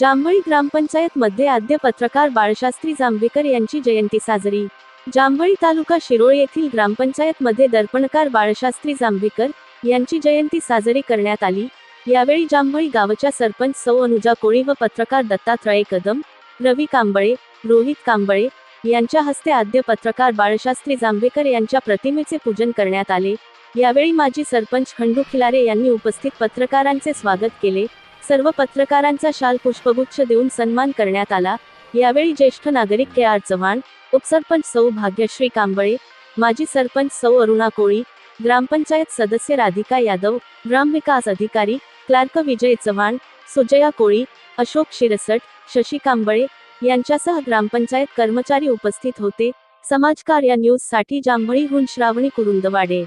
जांभळी ग्रामपंचायत मध्ये आद्य पत्रकार बाळशास्त्री जांभेकर यांची जयंती साजरी. जांभळी तालुका शिरोळ येथील ग्रामपंचायत मध्ये दर्पणकार बाळशास्त्री जांभेकर यांची जयंती साजरी करण्यात आली. यावेळी जांभळी गावच्या सरपंच सौ अनुजा कोळी व पत्रकार दत्तात्रय कदम रवी कांबळे रोहित कांबळे यांच्या हस्ते आद्य पत्रकार बाळशास्त्री जांभेकर यांच्या प्रतिमेचे पूजन करण्यात आले. यावेळी माजी सरपंच खंडू खिलारे यांनी उपस्थित पत्रकारांचे स्वागत केले. सर्व पत्रकारांचा शाल पुष्पगुच्छ देऊन सन्मान करण्यात आला. यावेळी ज्येष्ठ नागरिक के. आर. चव्हाण उपसरपंच सौ भाग्यश्री कांबळे माजी सरपंच सौ अरुणा कोळी ग्रामपंचायत सदस्य राधिका यादव ग्रामविकास अधिकारी क्लार्क विजय चव्हाण सुजया कोळी अशोक शिरसट शशी कांबळे यांच्यासह ग्रामपंचायत कर्मचारी उपस्थित होते. समाजकार या न्यूजसाठी जांभळीहून श्रावणी कुरुंदवाडे.